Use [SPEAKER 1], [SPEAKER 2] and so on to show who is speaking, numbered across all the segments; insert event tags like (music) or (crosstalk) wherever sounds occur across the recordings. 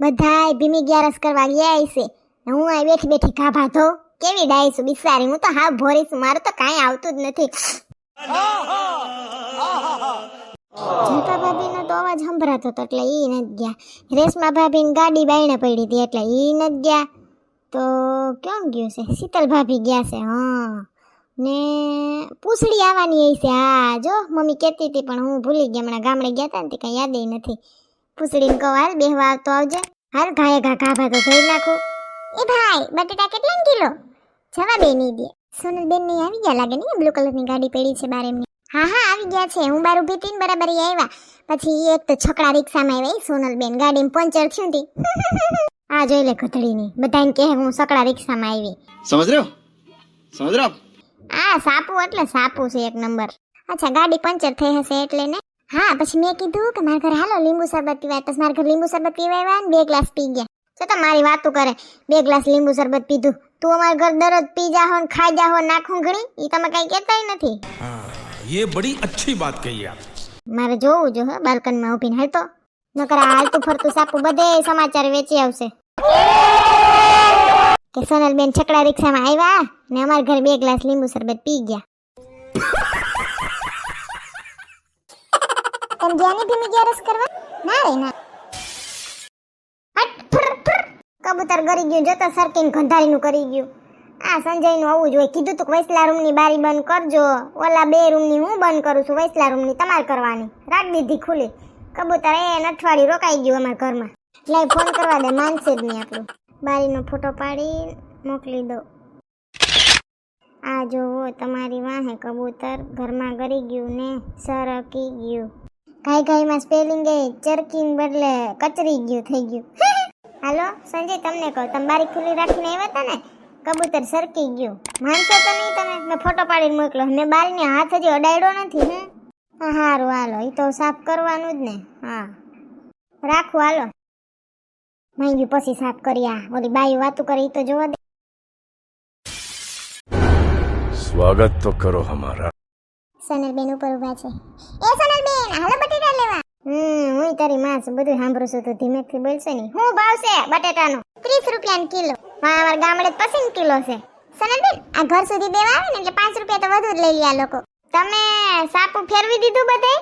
[SPEAKER 1] બધાય ભીમી ગ્યારસ કરવા ગયા છે. હું આ બેઠી બેઠી ગાભા ધો. કેવી ડાયસું બિસારી હું તો હા ભોરીશું મારું તો કાંઈ આવતું જ નથી. જલપા ભાભીનો તો અવાજ સંભળાતો હતો એટલે ઈ નથી ગયા. રેશમા ભાભીની ગાડી બાયણે પડી હતી એટલે ઈ નથી ગયા. તો કોણ ગયું છે? શીતલ ભાભી ગયા છે, હા. ને પૂછડી આવવાની છે. હા, જો, મમ્મી કહેતી હતી, પણ હું ભૂલી ગઈ. હમણાં ગામડે ગયા હતા ને તે કાંઈ યાદ નથી. ફૂસડીને કહો હાલ બેહવા તો આવજે. હાલ ઘાએ ઘા ઘા તો ધોઈ નાખું. એ ભાઈ બટેટા કેટલા કિલો? જવા બે નહીં દે. સોનલબેન નહીં આવી ગયા? લાગે નહીં બ્લુ કલરની ગાડી પેડી છે બાર એમની. હા હા આવી ગયા છે. હું બાર ઊભી હતી બરાબર આવ્યા પછી એક તો છકડા રિક્ષામાં આવ્યા સોનલ બેન ગાડી પંચર થયું હતી આ જોઈ લે કથળીની. બધાને કહે હું સકડા રિક્ષામાં આવી
[SPEAKER 2] સમજ રહ્યો? સમજ રહ્યો?
[SPEAKER 1] આ સાપુ એટલે સાપુ છે એક નંબર. અચ્છા ગાડી પંચર થઈ હશે એટલે ને? હા પછી મેં કીધું કે મારા ઘરે હાલો લીંબુ શરબત પીવાય પછી મારા ઘરે લીંબુ શરબત પીવાય ને બે ગ્લાસ પી ગયા તો તો મારી વાતો કરે બે ગ્લાસ લીંબુ શરબત પીધું તું અમારા ઘર દરરોજ પી જાહો ને ખાઈ જાહો નાખું ઘણી એ તમે કઈ કહેતાય નથી
[SPEAKER 3] યે બડી અચ્છી બાત કહી આપ
[SPEAKER 1] મારે જોવું જો બાલ્કનીમાં ઊભીને હાલતો નકર હાલતું ફરતું સાપુ બધે સમાચાર વેચી આવશે કે સોનલબેન છકડા રિક્ષામાં આવ્યા ને અમારા ઘરે બે ગ્લાસ લીંબુ શરબત પી ગયા ગયા નહીં ભીમી ગયા કરવા? ના રે, ના. કબૂતર ગરી ગયું, જોતો સરકીને ગંધારીનું કરી ગયું. આ સંજયનું આવું જ હોય. કીધું તું વૈસલા રૂમની બારી બંધ કરજો. ઓલા બે રૂમની હું બંધ કરું છું, વૈસલા રૂમની તમારે કરવાની. રાખ દીધી ખુલી. કબૂતર એ અઠવાડિયું રોકાઈ ગયું અમારા ઘરમાં. એટલે ફોન કરવા દે, માનશે જ નહીં આપણું. બારીનો ફોટો પાડી, મોકલી દો આ જોવો તમારી વાહે કબૂતર ઘરમાં ગરી ગયું ને સરકી ગયું. ઘાઈ ઘાઈમાં સ્પેલિંગ એ ચરકીન બદલે કચરી ગયું થઈ ગયું. (laughs) હાલો સંજય તમને કહું તમે બારી ખુલ્લી રાખીને આવ્યા હતા ને કબૂતર સરકી ગયું. માનશો તો નહીં તમે? મેં ફોટો પાડીને મોકલો. મેં બાલને હાથ હજી અડાડ્યો નથી હું? હા હાલો. એ તો સાફ કરવાનું જ ને. હા. રાખું હાલો. માંગ્યું પછી સાફ કરી આ. ઓલી બાઈ વાતું કરી તો જોવા દે.
[SPEAKER 3] સ્વાગત તો કરો અમારા.
[SPEAKER 1] સનલબેન ઉપર ઊભા છે. એ સનલબેન હાલો હું તારી માં બધું સાંભળું છું. તું ધીમેથી બોલશે નહીં હું ભાવ બટેટાનો? ત્રીસ રૂપિયાનો કિલો. મારા ગામડે પચીસ કિલો છે. સનલબેન આ ઘર સુધી દેવા આવે ને એટલે પાંચ રૂપિયા તો વધુ જ લઈ લ્યા લોકો. તમે સાપુ ફેરવી દીધું બધે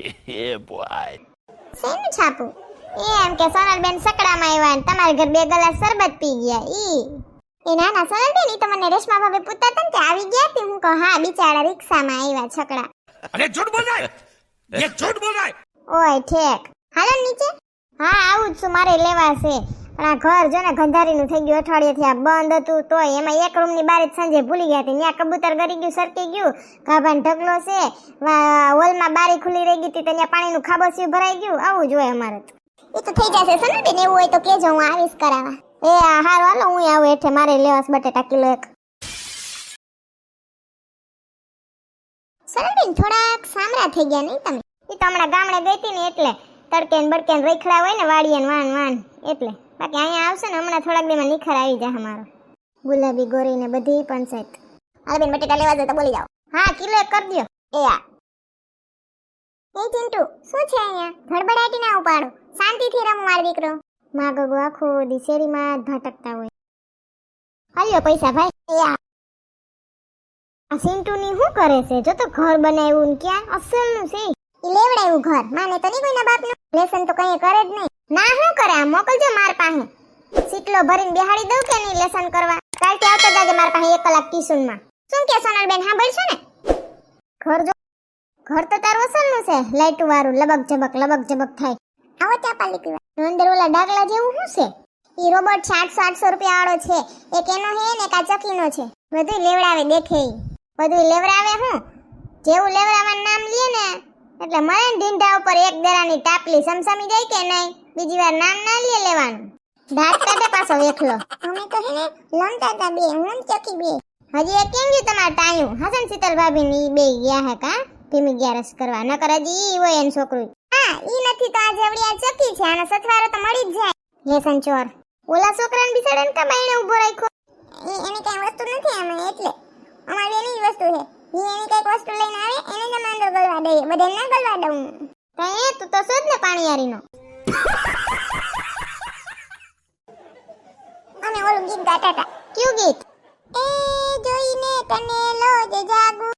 [SPEAKER 1] (laughs) શેનું છાપુ? એમ કે સોનલબેન સકડામાં આવ્યા ને તમારા ઘર બે ગ્લાસ શરબત પી ગયા. ઈ. એ ના ના સોનલબેન ઈ તો મને રેશમા ભાભી પૂછતા હતા ને કે આવી ગયા તે? હું કહું હા બિચારા રિક્ષામાં આવ્યા છકડા.
[SPEAKER 3] અરે જૂઠ બોલાય! એ છોડ બોલાય.
[SPEAKER 1] ઓય ઠેક. હાલો નીચે. હા આવું જ છું મારે લેવા છે. પણ આ ઘર જો ને ગંધારીનું થઈ ગયું અઠવાડિયેથી આ બંધ હતું તો એમાં એક રૂમની બારે જ સાંજે ભૂલી ગયા હતી. ત્યાં કબૂતર ગરી ગયું સરકી ગયું ગાભાન ઢગલો છે. હોલમાં બારી ખુલી રહી ગઈ હતી ત્યાં પાણીનું ખાબોસિયું ભરાઈ ગયું. આવું જ હોય અમારે એ તો થઈ જશે સનુ બેન એવું હોય તો કેજો હું આવીશ કરાવવા. એ હારું હાલો હું આવું હેઠે મારે લેવાસ બટેટા કિલો એક. સનલબેન થોડાક સામરા થઈ ગયા નહીં તમે? એ તો હમણાં ગામડે ગઈ હતી ને એટલે તડકે ને બડકે ને રખડા હોય ને વાડીએ ને વાન વાન, એટલે. બાકી અહીંયા આવશે ને હમણાં થોડાક દેમાં નિખર આવી જાય અમારો ગુલાબી ગોરી ને બધી પંચાયત હાલ બેન બટેટા લેવા જાય તો બોલી જાઓ. હા, કિલો એક કરી દ્યો. એ આ. એ ચિંટુ, શું છે અહીંયા? ધડબડાટી ના ઉપાડો. શાંતિથી રમ માર દીકરો. માં ગગો આખો દી શેરીમાં ભટકતા હોય. હાલ્યો પૈસા ભાઈ. સિન્ટુની શું કરે છે? જો તો ઘર બનાવ્યું ક્યાં? અસલનું છે. ઈ ઘર. માને તો નહીં કોઈના બાપનું? લેસન તો કઈ કરે જ નહીં. ના, શું કરે આ? મોકલજો માર પાસે. સીટલો ભરીને બેહાડી દઉં કે નહીં લેસન કરવા? કાલથી આવતો જાજે માર પાસે એક કલાક ટ્યુશનમાં શું કે સોનલબેન, સાંભળશો ને? ઘર જો ઘર તો તારું અસલનું છે. લાઈટ વાળું લબક જબક લબક જબક થાય. આવો ચા પાલી પીવા. અંદર ઓલા ડાગલા જેવું શું છે? ઈ રોબોટ છે આઠસો આઠસો રૂપિયા વાળો છે. એક એનો હે ને એક આ ચકલીનો છે. બધું લેવડાવે, દેખે બધું લેવડાવે હું? જેવું લેવડાવવાનું નામ લે ને, એટલે મળે ને ઢીંઢા ઉપર એક દરાની ટાપલી સમસમી જાય કે નહીં? બીજી વાર નામ ના લે લેવાનું. દાંત કાઢે પાછો વેખલો. અમે તો હે લમતા હતા બે, હું ચકી બે. હજી એ કેમ ગયું તમારે ટાયું હસન શીતલ ભાભી ની બે ગયા હે કા? ભીમી ગયા રસ કરવા. નકર હજી ઈ હોય એનું છોકરું. હા, ઈ નથી તો આ જેવડી આ ચકી છે. આનો સથવારો તો મળી જ જાય. લેસન ચોર. ઓલા છોકરાને બિસાડે ને કમાઈને ઊભો રાખ્યો? એની કઈ વસ્તુ નથી આમાં, એટલે. અમારી જ વસ્તુ છે. ની એની કંઈક વસ્તુ લઈને આવે એને જ અંદર ગલવા દઈએ. બધે ના ગલવા દઉં. તો એ તું તો શોધ ને પાણીયારીનો અને ઓલું ગીત ગાતા હતા. કયું ગીત? એ જોઈને તને લોજ જાગુ.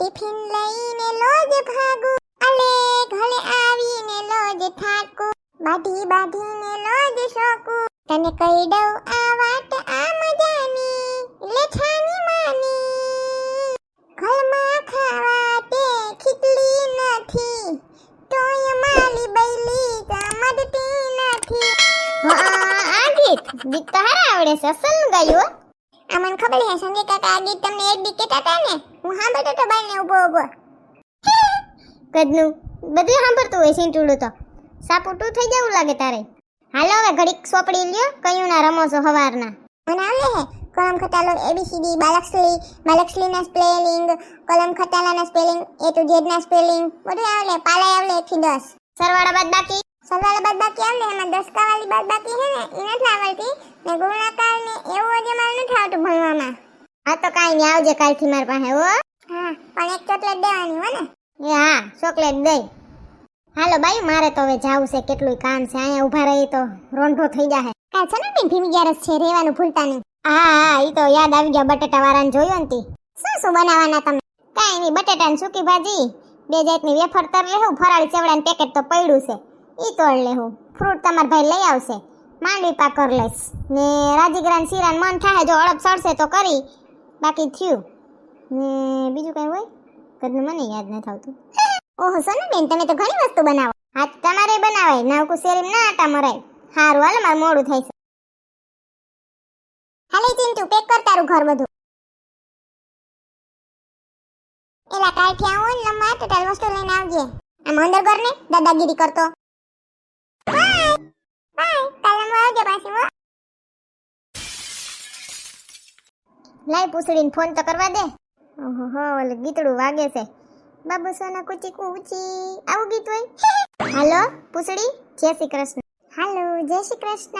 [SPEAKER 1] ટિફિન લઈને લોજ ભાગુ. અલે ઘરે આવીને લોજ થાકુ. બાધી બાધીને લોજ શોકુ. તને કહી દઉં આ વાત આ મજાની લે છાની માની ઘરમાં ખાવા તે ખીચડી નથી તોય માલી બૈલી સમજતી નથી હા આ ગીત તો હારા આવડે છે અસલ ગાયું આ મને ખબર છે સંજય કાકા આ ગીત તમને એક દી કેતા હતા ને? હું સાંભળતો તો બાઈને ઊભો ઊભો. કદનું બધું સાંભળતું હોય સિંટુડું તો. સાપુટું થઈ જવું લાગે તારે? હાલો હવે ઘડીક સોપડી લ્યો કયું ના રમો છો હવારના. મને આવડે હે કલમ ખટાલો એબીસીડી બાલકશ્રી બાલકશ્રીના સ્પેલિંગ કલમ ખટાલાના સ્પેલિંગ એ ટુ ઝેડના સ્પેલિંગ બધું આવડે પાલાય આવડે એક દસ. સરવાળા બાદ બાકી? સરવાળા બાદ બાકી આવે એમાં દસકા વાળી બાદ બાકી છે ને એ નથી આવડતી. ને ગુણાકાર ને એવું હજી મારે નથી આવતું ભણવામાં. હા તો કાંઈ નહીં આવજે કાલથી મારી પાસે હો. હા પણ એક ચોકલેટ દેવાની હો ને. એ હા ચોકલેટ દઈ. હાલો બાઈ મારે તો હવે જાવું છે કેટલું કામ છે અહીંયા ઊભા રહી તો રોંઢો થઈ જાય કાંઈ છે ને બેન ભીમી ગ્યારસ છે રહેવાનું ભૂલતા નહીં. હા હા એ તો યાદ આવી ગયા બટેટા વાળાને જોયું ને શું શું બનાવવાના તમે? કાંઈ નહીં બટેટાની સૂકી ભાજી બે જાતની વેફર તર લેવું ફરાળી ચેવડાનું પેકેટ તો પડ્યું છે. ઈ તોડ લેવું ફ્રૂટ તમાર ભાઈ લઈ આવશે. માંડવી પાક કર લઈશ. ને રાજીગ્રાન શીરાન મન થાય જો અડપ સડશે તો કરી. બાકી થયું. ને બીજું કંઈ હોય? કદનું મને યાદ ન થતું ઓહો સોનાબેન તમે તો ઘણી વસ્તુ બનાવો. હા, તમારે બનાવાય. નાવકુ શેરીમ ના આટા મરાય. હારું, હાલો, મારું મોડું થાય છે. હાલે ચિંટુ પેક કર તારું ઘર બધું. એલા, કાલથી આવું ને, લંબા ટોટલ વસ્તુ લઈને આવજે. આમ અંદર ઘર ને દાદાગીરી કરતો. લાઈ પૂછડીને ફોન તો કરવા દે. ઓલે ગીતડું વાગે છે. બાબુ સોના કુચી કુચી, આવું ગીત હોય? હાલો, પૂછડી, જય શ્રી કૃષ્ણ. હાલો, જય શ્રી કૃષ્ણ.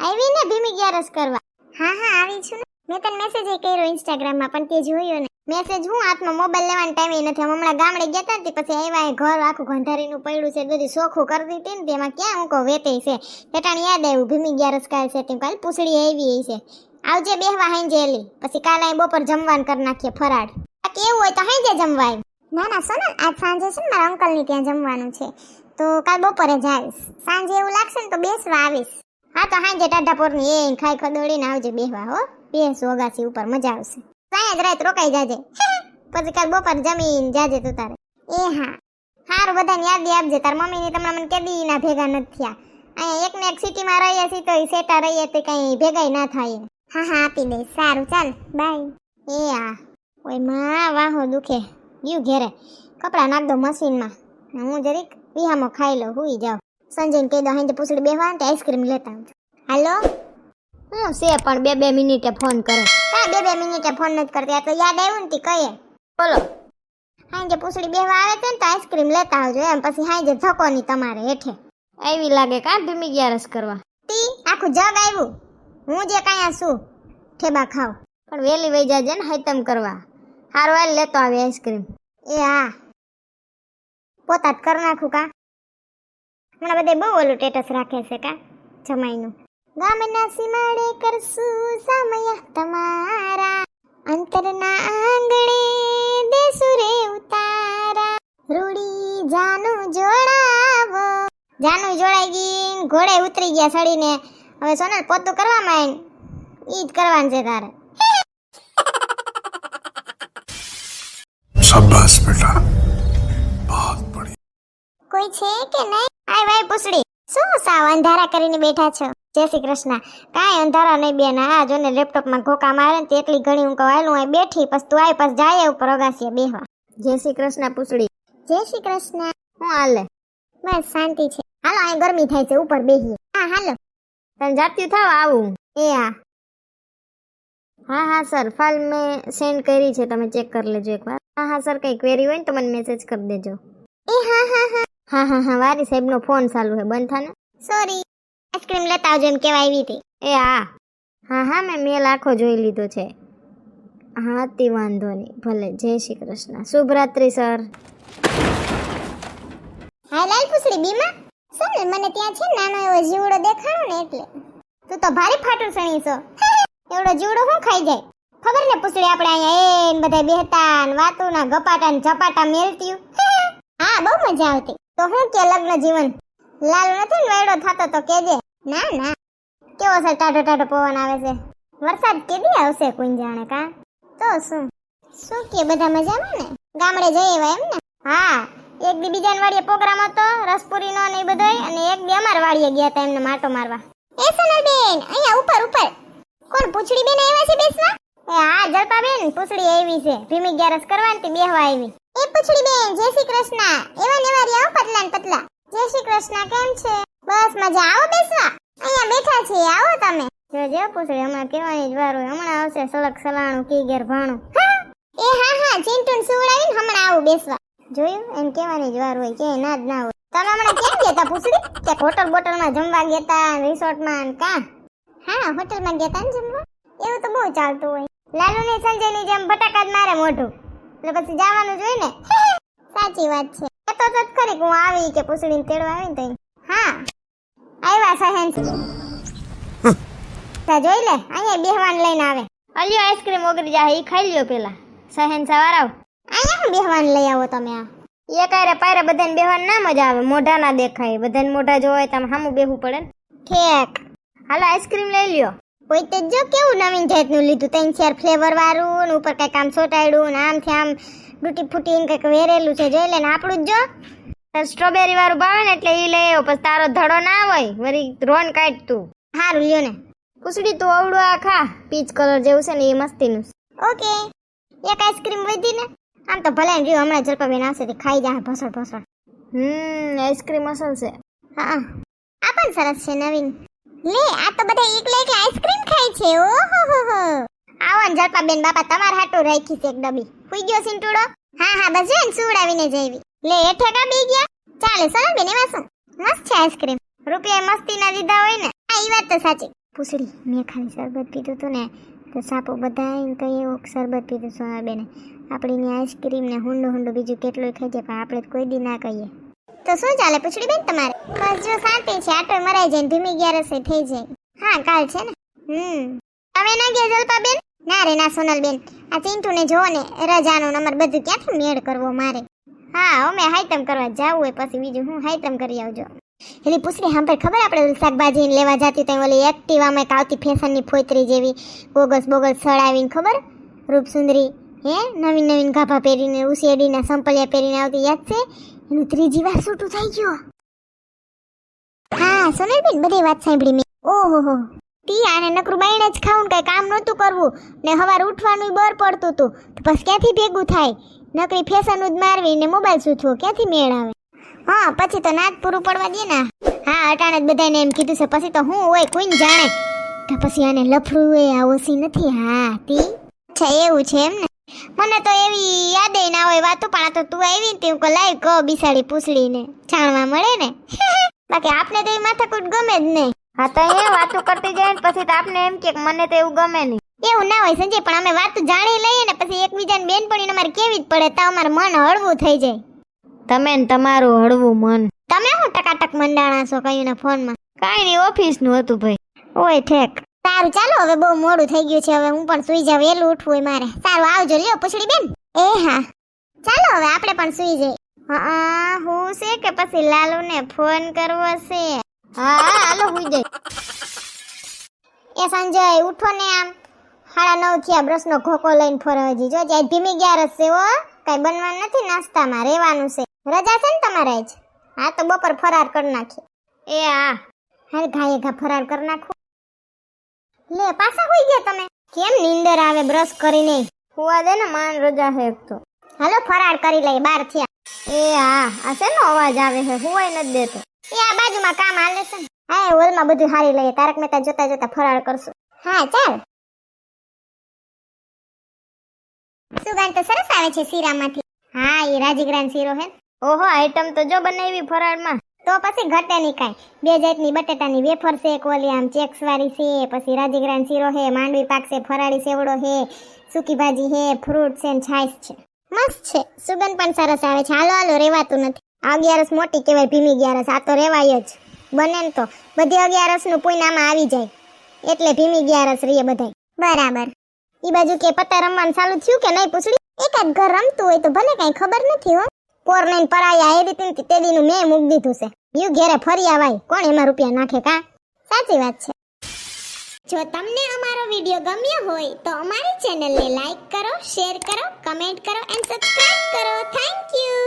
[SPEAKER 1] આવી ને ભીમી ગ્યારસ કરવા. હા હા, આવી છું ને. મેં તને મેસેજ કર્યો ઇન્સ્ટાગ્રામમાં પણ તે જોયો ને મેસેજ હું? હાથમાં મોબાઈલ લેવાનો ટાઈમ નથી. હમણાં ગામડે ગયા હતા તે પછી આવ્યા ઘર, આખું ગંધારીનું પડ્યું છે, બધું સોખું કરી દીધી ને તેમાં ક્યાં હું કહું, વેતે છે. પેટાણ યાદ આવ્યું, ભીમી ગ્યારસ કાલ છે તેમ કાલ પૂછડી આવી છે. આવજે બેહવા હાંજે એલી. પછી કાલે અહીં બપોર જમવાનું કરી નાખીએ ફરાડ કેવું હોય તો હાંજે જમવાય. ના ના, સોનલ, આજ સાંજે છે ને મારા અંકલની ત્યાં જમવાનું છે. તો કાલ બપોરે જાવીશ સાંજે એવું લાગશે ને તો બેસવા આવીશ. હા, તો હાંજે ટાઢાપોરની એ ખાઈ ખદોડીને આવજે બેહવા, હો. બેસ ઓગાસી ઉપર મજા આવશે. સાંજ રાત રોકાઈ જાજે. (laughs) પછી કાલ બપોર જમીન જાજે તું તારે. એ હા. સારું બધાને યાદી આપજે. તાર મમ્મીની તમને મને કેદી ના ભેગા નથી થયા. અહીંયા એક ને એક સિટીમાં રહીએ છીએ તો સેટા રહીએ તો કઈ ભેગાય ના થાય હા હા, આપી દઈશ. સારું, ચાલ. બાય. એ હા. ઓયમાં, વાહો દુખે. ગયું ઘેરે. કપડાં નાખ દો મશીનમાં. હું જરીક વિહામો ખાઈ લઉં. હુઈ જાઉં સંજયને કહી દો હાઈ પૂછડી બેહવા તે આઈસ્ક્રીમ લેતા હાલો? હું છે પણ બે બે મિનિટે ફોન કરે. હા બે બે મિનિટે ફોન નથી કરતી? આ તો યાદ આવ્યું ને કહીએ બોલો. હાંજે પૂછડી બેવા આવે છે ને તો આઈસ્ક્રીમ લેતા આવજો એમ. પછી હાંજે ધક્કો નહીં તમારે હેઠે.
[SPEAKER 4] આવી લાગે કા ભીમી ગ્યારસ કરવા?
[SPEAKER 1] તી આખું જગ આવ્યું. હું જે કાંઈ છું ઠેબા ખાવ.
[SPEAKER 4] પણ વેલી વઈ જાજે ને હૈતમ કરવા. હારો હાલ લેતો આવે આઈસ્ક્રીમ.
[SPEAKER 1] એ હા. પોતા જ કરી નાખું કા? હમણાં બધે બહુ ઓલું ટેટસ રાખે છે કા? જમાઈનું. ગામના સીમાડે કરશું સમય તમારા. અંતરના આંગણે દેસુ રે ઉતારા. રૂડી જાનું જોડાવો. જાનું જોડાઈ ગઈ ઘોડે ઉતરી ગયા સડીને હવે સોનલ પોતું કરવા માંડ ઈ જ કરવાનું છે તારે.
[SPEAKER 3] શાબાશ બેટા. બહુત બડી
[SPEAKER 1] કોઈ છે કે નહીં? આય ભાઈ પૂછડી. શું સાવ અંધારા કરીને બેઠા છો? જય શ્રી કૃષ્ણ. કાંઈ અંધારા નહીં બેન આ જો ને લેપટોપમાં ઘોકા મારે ને એટલી ઘણી હું કવાયેલું અહીં બેઠી પછી તું આય પછી જાય ઉપર અગાસીએ બેહવા.
[SPEAKER 4] જય શ્રી કૃષ્ણ પૂછડી.
[SPEAKER 1] જય શ્રી કૃષ્ણ.
[SPEAKER 4] હું હાલે?
[SPEAKER 1] બસ શાંતિ છે. હાલો અહીં ગરમી થાય છે ઉપર બેહીએ. હા હાલો.
[SPEAKER 4] તને જાત્યું થાવ આવું.
[SPEAKER 1] એ હા.
[SPEAKER 4] હા હા સર ફાઇલ મેં સેન્ડ કરી છે તમે ચેક કરી લેજો એકવાર. હા હા સર કંઈ ક્વેરી હોય ને તો મને મેસેજ કરી દેજો.
[SPEAKER 1] એ હા હા હા.
[SPEAKER 4] હા હા હા વારી સાહેબનો ફોન ચાલુ છે બંધ થાને?
[SPEAKER 1] સોરી આઈસ્ક્રીમ લેતા આવજો એમ કેવા આવી હતી
[SPEAKER 4] એ હા. હા હા મેં મેલ આખો જોઈ લીધો છે. હા તે વાંધો નહીં. ભલે જય શ્રી કૃષ્ણ. શુભ રાત્રિ સર.
[SPEAKER 1] હા લાલ પૂછડી બીમા સોનલ મને ત્યાં છે નાનો એવો જીવડો દેખાણો ને એટલે? તું તો ભારે ફાટું સણી છો (laughs) એવડો જીવડો શું ખાઈ જાય? ખબર ને પૂછડી આપણે અહીંયા એન બધા બેહતા ને વાતો ના ગપાટા ને ઝપાટા મેલતી (laughs) હા બહુ મજા આવતી. તો હું કે લગ્ન જીવન? લાલ નથી ને વેડો થતો તો કેજે. ના ના. કેવો સર ટાઢો ટાઢો પવન આવે છે? વરસાદ કેદી આવશે કોઈ જાણે કા? તો શું? શું કે, બધા મજામાં ને? ગામડે જઈ એવા એમ ને? હા, એક દી બીજા વાડીએ પ્રોગ્રામ હતો રસપુરી નો એ બધોય, અને એક દી અમાર વાડીએ ગયા હતા એમને માટો મારવા. એ સોનલબેન, અહીંયા ઉપર ઉપર. કોણ, પૂછડી બેન આવ્યા છે બેસવા? એ હા, જલપાબેન, પૂછડી આવી છે. ભીમી ગ્યારસ કરવાની બેહવા આવી. એ પૂછડી બેન, જય શ્રી કૃષ્ણ. એવા નેવા રહ્યા પતલા પતલા. જય શ્રી કૃષ્ણ, કેમ છે? બસ મજા આવો બેસવા. અહીંયા બેઠા છીએ, આવો તમે. જોજો પૂછડી, હમણાં કેવાની જ વાર હમણાં આવશે સળક સલાણું, કી ઘેર ભાણું. એ હા હા, ચિંટુન સુવડાવીને હમણાં આવું બેસવા. જોયું? એમ કેવાની જ વાર હોય કે ના જ ના હોય. તમે હમણાં કેમ ગયા પૂછડી? કે હોટલ બોટલમાં જમવા ગયા તા રિસોર્ટમાં કા? હા, હોટલમાં ગયા ને જમવા? એવું તો બહુ ચાલતું હોય. લાલુ ને સંજયની જેમ બટાકા જ મારે મોઢું. એટલે પછી જવાનું જોઈએ ને. (laughs) સાચી વાત છે. તો જ ખરી હું આવી કે પૂછડીને તેડવા આવી ને હા. આવ્યા સહેન તા જોઈ લે અહીંયા બેહવાન લઈને આવે.
[SPEAKER 4] અલ્યો આઈસ્ક્રીમ ઓગળી જાય ઈ ખાઈ લ્યો પેલા. સહેન સવાર આવ.
[SPEAKER 1] અહીંયા હું બેહવાન લઈ આવો તમે આ?
[SPEAKER 4] એ કાયરે પાયરે બધાને બેહવાન ના મજા આવે મોઢા ના દેખાય. બધાને મોઢા જોવાય તમે સામું બેહવું પડે ને.
[SPEAKER 1] ઠેક.
[SPEAKER 4] હાલો આઈસ્ક્રીમ લઈ લ્યો.
[SPEAKER 1] કોઈ તે જો કેવું નવીન જાતનું લીધું ત્રણ ચાર ફ્લેવર વાળું ને ઉપર કંઈક આમ સોટાડ્યું ને આમથી આમ ડૂટી ફૂટી ને કંઈક વેરેલું છે જોઈ લે ને આપણું જ જો.
[SPEAKER 4] સ્ટ્રોબેરી વાળું ભાવે ને એટલે એ લઈ આવ્યો પછી તારો ધડો ના હોય વળી રોન કાઢ તું.
[SPEAKER 1] સારું લ્યો ને.
[SPEAKER 4] કુસડી તું અવડું આ ખા પીચ કલર જેવું છે ને એ મસ્તીનું
[SPEAKER 1] ઓકે. એક આઈસ્ક્રીમ વધી ને આમ તો ભલે ને રહ્યું હમણાં જલપાબેન આવશે તે ખાઈ જાય ભસડ ભસડ.
[SPEAKER 4] હમ આઈસ્ક્રીમ અસલ છે.
[SPEAKER 1] હા આ પણ સરસ છે નવીન. લે આ તો બધા એકલા એકલા આઈસ્ક્રીમ ખાય છે ઓહો હો હો આવો ને જલપાબેન બાપા તમાર હાટું રાખી છે એક ડબ્બી. હુઈ ગયો સિંટુડો? હા હા બસ જોઈને સુવડાવીને જઈવી લે, હેઠે કા બી ગયા? ચાલે સર બેન એમાં મસ્ત છે આઈસ્ક્રીમ. રૂપિયા મસ્તી ના દીધા હોય ને? આ એ વાત તો સાચી. પૂછડી, મેં ખાલી શરબત પીધું હતું ને, તો સાપો બધા એમ કહીએ એવું શરબત પીધું સોના બેને. આપણી આઈસ્ક્રીમ ને હુંડો હુંડો બીજું કેટલું ખાઈ જાય, પણ આપણે કોઈ દી ના કહીએ. તો શું ચાલે, પૂછડી બેન, તમારે? બસ, જો શાંતિ છે, આટો મરાઈ જાય ધીમી ગયા રસે, થઈ જાય. હા, કાલ છે ને? હમ. તમે ના ગયા જલપા બેન ના રે, ના સોનલ બેન આ ચિંટુ ને જોવો ને, રજાનો નંબર બધું ક્યાંથી મેળ કરવો મારે? હા, અમે હાઈતમ કરવા જાવું હોય, પછી બીજું હું હાઈતમ કરી આવજો. એટલે પૂછડી હા ખબર આપણે શાકભાજી લેવા જતી ત્યાં ઓલી એક્ટિવામાં એક આવતી ફેશનની ફોતરી જેવી, બોગસ બોગસ સળાવીને ખબર? રૂપસુંદરી, હે? નવીન નવીન ગાભા પહેરીને ઉસેડીના સંપલિયા પહેરીને આવતી, યાદ છે? એનું ત્રીજી વાર છૂટું થઈ ગયો. હા, સોનલબેન, બધી વાત સાંભળી મેં. ઓહો હો. તી આને નકરું બાઈને જ ખાવું કઈ કામ નહોતું કરવું. ને હવાર ઉઠવાનું બર પડતું હતું. તો પછી ક્યાંથી ભેગું થાય? નકરી ફેશન જ મારવી ને મોબાઈલ સૂચવો ક્યાંથી મેળ આવે હા, પછી તો નાદ પૂરું પડવા દે ને. હા, અટાણે જ બધાને એમ કીધું છે, પછી તો હું હોય, કોઈને જાણે. તો પછી આને લફરું એ, આ ઓછી નથી. હા, તી. અચ્છા, એવું છે એમ ને? મને તો એવી યાદ ના હોય વાતો, પણ આ તો તું આવી ને હું લાઈ કહો, બિસાડી પૂછડીને જાણવા મળે ને. (laughs) બાકી આપને તો એ માથાકૂટ ગમે જ નહીં.
[SPEAKER 4] હા, તો એ વાતો કરતી જાય પછી તો આપને એમ કે મને તો એવું ગમે નહીં.
[SPEAKER 1] એવું ના હોય સંજય પણ અમે વાત જાણી લઈએ ને પછી એકબીજાને બેનપણીને અમારે કેવી જ પડે તો અમારું મન હળવું થઈ જાય.
[SPEAKER 4] તમે ને તમારું હળવું મન.
[SPEAKER 1] તમે શું ટકાટક મંડાણા છો કયું ને ફોનમાં?
[SPEAKER 4] કાંઈ નહીં ઓફિસનું હતું ભાઈ.
[SPEAKER 1] ઓય ઠેક. સારું ચાલો હવે બહુ મોડું થઈ ગયું છે હવે હું પણ સુઈ જાવ વહેલું ઉઠવું હોય મારે. સારું આવજો લ્યો પૂછડી બેન. એ હા. ચાલો હવે આપણે પણ સુઈ જઈએ. હા હું છે કે પછી લાલુને ફોન કરવો છે?
[SPEAKER 4] હા હા હાલો સુઈ જાય.
[SPEAKER 1] એ સંજય ઉઠો ને આમ. સાડા નવ થયા બ્રશનો ખોખો લઈને ફરવા હજી જો ત્યાં ધીમી ગ્યારસ છે હો, કઈ બનવાનું નથી નાસ્તામાં, રહેવાનું છે. રજા છે ને તમારે જ? હા, તો બપોર ફરાર કરી નાખી
[SPEAKER 4] એ હા
[SPEAKER 1] હાલ ઘાયે ઘા ફરાર કરી નાખો. લે, પાછા હોઈ ગયા તમે. કેમ નીંદર આવે બ્રશ કરીને?
[SPEAKER 4] હુવા દે ને, માન રજા હે એક તો.
[SPEAKER 1] હાલો, ફરાર કરી લઈ બાર થયા.
[SPEAKER 4] એ હા આ શેનો અવાજ આવે છે? હુવાય નથી દેતો.
[SPEAKER 1] એ આ બાજુમાં કામ હાલે છે હા હોલમાં બધું હારી લઈએ. તારક મહેતા જોતા જોતા ફરાર કરશું. હા, ચાલ. સુગંધ તો સરસ આવે છે શીરામાંથી. હા એ રાજીગ્રાન શીરો હે
[SPEAKER 4] ઓહો આઈટમ તો જો બનાવી ફરાળમાં
[SPEAKER 1] તો પછી ઘટે નહીં કાંઈ. બે જાતની બટેટાની વેફર છે એક ઓલી આમ ચેક્સ વાળી છે પછી રાજીગ્રાન શીરો હે માંડવી પાક છે ફરાળી સેવડો હે સૂકી ભાજી હે ફ્રૂટ છે ને છાશ છે. મસ્ત છે. સુગંધ પણ સરસ આવે છે. હાલો હાલો રેવાતું નથી. આ અગિયારસ મોટી કહેવાય ભીમી અગિયારસ. આ તો રેવાય જ. બને ને તો. બધી અગિયારસનું આમાં આવી જાય. એટલે ભીમી અગિયારસ રહીએ બધાય. બરાબર. ઈ બાજુ કે પત્તા રમવાનું ચાલુ થયું કે નહીં પૂછડી? એકાદ ઘર રમતું હોય તો ભલે કઈ ખબર નથી હો. પોર લઈને પરાયા એ રીતે તે દીનું મેં મૂક દીધું છે. યુ ઘેરે ફરી આવાય. કોણ એમાં રૂપિયા નાખે કા? સાચી વાત છે. જો તમને અમારો વીડિયો ગમ્યો હોય તો અમારી ચેનલને લાઈક કરો, શેર કરો, કમેન્ટ કરો, એન્ડ સબસ્ક્રાઇબ કરો. Thank you.